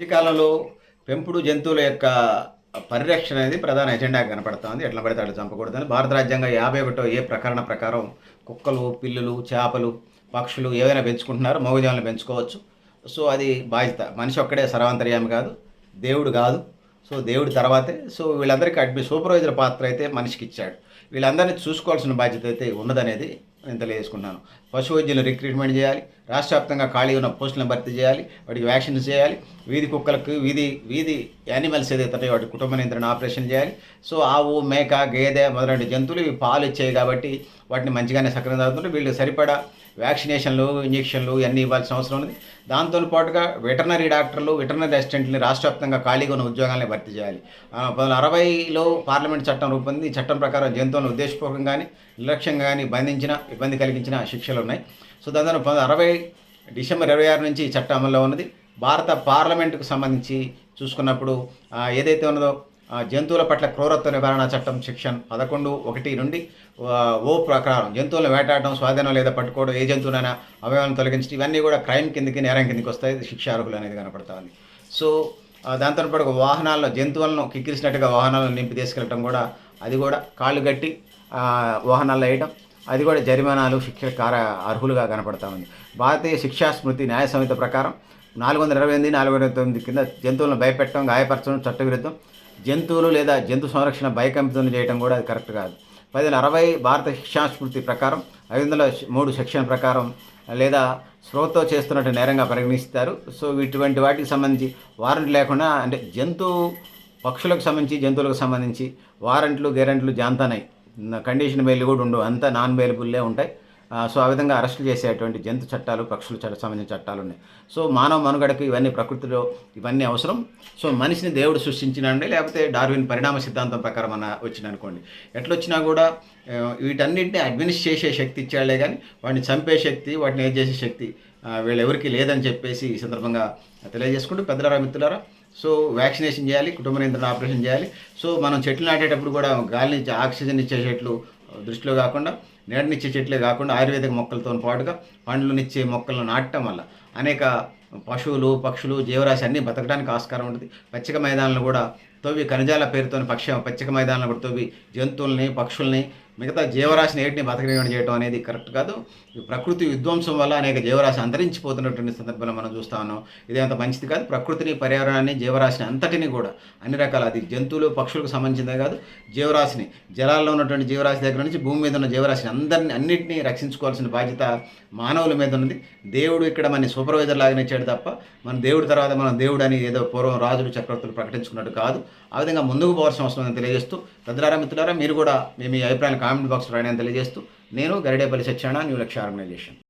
మధ్యకాలంలో పెంపుడు జంతువుల యొక్క పరిరక్షణ అనేది ప్రధాన ఎజెండాగా కనపడుతుంది. ఎట్లా పడితే అట్లా చంపకూడదని. భారత రాజ్యాంగం యాభై ఒకటో ఏ ప్రకరణ ప్రకారం కుక్కలు పిల్లులు చేపలు పక్షులు ఏవైనా పెంచుకుంటున్నారో మౌజాలను పెంచుకోవచ్చు. సో అది బాధ్యత. మనిషి ఒక్కడే సర్వాంతర్యామి కాదు దేవుడు కాదు. సో దేవుడి తర్వాతే. సో వీళ్ళందరికీ అడ్మి సూపర్వైజర్ పాత్ర అయితే మనిషికి ఇచ్చాడు. వీళ్ళందరినీ చూసుకోవాల్సిన బాధ్యత అయితే ఉన్నదనేది నేను తెలియజేసుకున్నాను పశు వైద్యులు రిక్రూట్మెంట్ చేయాలి. రాష్ట్ర వ్యాప్తంగా ఖాళీ ఉన్న పోస్టులను భర్తీ చేయాలి వాటికి వ్యాక్సిన్స్ చేయాలి వీధి కుక్కలకు వీధి వీధి యానిమల్స్ ఏదైతే ఉంటాయో వాటి కుటుంబ నియంత్రణ ఆపరేషన్ చేయాలి. సో ఆవు మేక గేదె మొదలైన జంతువులు ఇవి పాలు ఇచ్చాయి కాబట్టి వాటిని మంచిగానే సక్రమంగా తాగుతుంటే వీళ్ళు సరిపడా వ్యాక్సినేషన్లు ఇంజెక్షన్లు ఇవన్నీ ఇవ్వాల్సిన అవసరం ఉంది. దాంతో పాటుగా వెటర్నరీ డాక్టర్లు వెటర్నరీ అసిస్టెంట్ని రాష్ట్ర వ్యాప్తంగా ఖాళీగా ఉన్న ఉద్యోగాలను భర్తీ చేయాలి. పంతొమ్మిది అరవైలో పార్లమెంట్ చట్టం రూపొంది చట్టం ప్రకారం జంతువులను ఉద్దేశపూర్వకంగా కానీ నిర్లక్ష్యంగా కానీ బంధించిన ఇబ్బంది కలిగించిన శిక్షలు ఉన్నాయి. సో దాని పంతొమ్మిది అరవై డిసెంబర్ ఇరవై ఆరు నుంచి ఈ చట్టం అమల్లో ఉన్నది. భారత పార్లమెంటుకు సంబంధించి చూసుకున్నప్పుడు ఏదైతే ఉన్నదో జంతువుల పట్ల క్రూరత్వ నివారణ చట్టం సెక్షన్ పదకొండు ఒకటి నుండి ఓ ప్రకారం జంతువులను వేటాడడం స్వాధీనం లేదా పట్టుకోవడం ఏ జంతువునైనా అవయవాలను తొలగించడం ఇవన్నీ కూడా క్రైమ్ కిందకి నేరం కిందకి వస్తాయి. శిక్ష శిక్షార్హులు అనేది కనపడుతుంది సో దాంతో పాటు వాహనాల్లో జంతువులను కిక్కిరిసినట్టుగా వాహనాలను నింపి తీసుకెళ్ళటం కూడా అది కూడా కాళ్ళు కట్టి వాహనాల్లో వేయడం అది కూడా జరిమానాలు శిక్ష కార అర్హులుగా కనపడతా ఉంది. భారతీయ శిక్షా స్మృతి న్యాయ సంహిత ప్రకారం నాలుగు వందల ఇరవై ఎనిమిది నాలుగు వందల తొమ్మిది కింద జంతువులను భయపెట్టడం గాయపరచడం చట్టవిరుద్ధం జంతువులు లేదా జంతు సంరక్షణ భయకంపితం చేయడం కూడా అది కరెక్ట్ కాదు. పదిహేను అరవై భారత శిక్షా స్మృతి ప్రకారం ఐదు వందల మూడు సెక్షన్ ప్రకారం లేదా స్రోతో చేస్తున్నట్టు నేరంగా పరిగణిస్తారు. సో ఇటువంటి వాటికి సంబంధించి వారెంట్ లేకుండా అంటే జంతువు పక్షులకు సంబంధించి జంతువులకు సంబంధించి వారెంట్లు గ్యారెంట్లు జాంతానాయి కండిషన్ బెయిల్ కూడా ఉండవు. అంతా నాన్ బెయిలబుల్లే ఉంటాయి. సో ఆ విధంగా అరెస్టులు చేసేటువంటి జంతు చట్టాలు పక్షుల చట్ట సంబంధించిన చట్టాలు ఉన్నాయి. సో మానవ మనుగడకు ఇవన్నీ ప్రకృతిలో ఇవన్నీ అవసరం. సో మనిషిని దేవుడు సృష్టించినండి లేకపోతే డార్విన్ పరిణామ సిద్ధాంతం ప్రకారం అన్న వచ్చిందనుకోండి. ఎట్లొచ్చినా కూడా వీటన్నింటినీ అడ్మినిస్ట్ చేసే శక్తి ఇచ్చాడే కానీ వాటిని చంపే శక్తి వాటిని ఏం చేసే శక్తి వీళ్ళెవరికి లేదని చెప్పేసి ఈ సందర్భంగా తెలియజేసుకుంటూ పెద్దలారా మిత్రులారా సో వ్యాక్సినేషన్ చేయాలి కుటుంబ నియంత్రణ ఆపరేషన్ చేయాలి. సో మనం చెట్లు నాటేటప్పుడు కూడా గాలిని ఆక్సిజన్ ఇచ్చే చెట్లు దృష్టిలో కాకుండా నీడనిచ్చే చెట్లే కాకుండా ఆయుర్వేదిక మొక్కలతో పాటుగా పండ్లనిచ్చే మొక్కలను నాటడం వల్ల అనేక పశువులు పక్షులు జీవరాశి అన్నీ బతకడానికి ఆస్కారం ఉంటుంది. పచ్చిక మైదానాలను కూడా తవ్వి ఖనిజాల పేరుతో పక్ష పచ్చిక మైదానాలను కూడా తవ్వి జంతువుల్ని పక్షుల్ని మిగతా జీవరాశిని ఏటిని బతకనివ్వడం చేయడం అనేది కరెక్ట్ కాదు. ప్రకృతి విధ్వంసం వల్ల అనేక జీవరాశి అంతరించిపోతున్నటువంటి సందర్భంలో మనం చూస్తా ఉన్నాం. ఇది అంత మంచిది కాదు. ప్రకృతిని పర్యావరణాన్ని జీవరాశిని అంతటిని కూడా అన్ని రకాల అది జంతువులు పక్షులకు సంబంధించిందే కాదు. జీవరాశిని జలాల్లో ఉన్నటువంటి జీవరాశి దగ్గర నుంచి భూమి మీద ఉన్న జీవరాశిని అందరిని అన్నింటినీ రక్షించుకోవాల్సిన బాధ్యత మానవుల మీద ఉన్నది. దేవుడు ఇక్కడ మన సూపర్వైజర్ లాగానే ఇచ్చాడు తప్ప మన దేవుడి తర్వాత మనం దేవుడు అని ఏదో పూర్వం రాజులు చక్రవర్తులు ప్రకటించుకున్నట్టు కాదు. ఆ విధంగా ముందుకు పోవాల్సిన అవసరం తెలియజేస్తూ తద్వారా మిత్రులారా మీరు కూడా మేము మీ అభిప్రాయాలు కామెంట్ బాక్స్ రాయని తెలియజేస్తూ నేను గరిడేపల్లి సత్యనారాయణ న్యూ లక్ష్య ఆర్గనైజేషన్.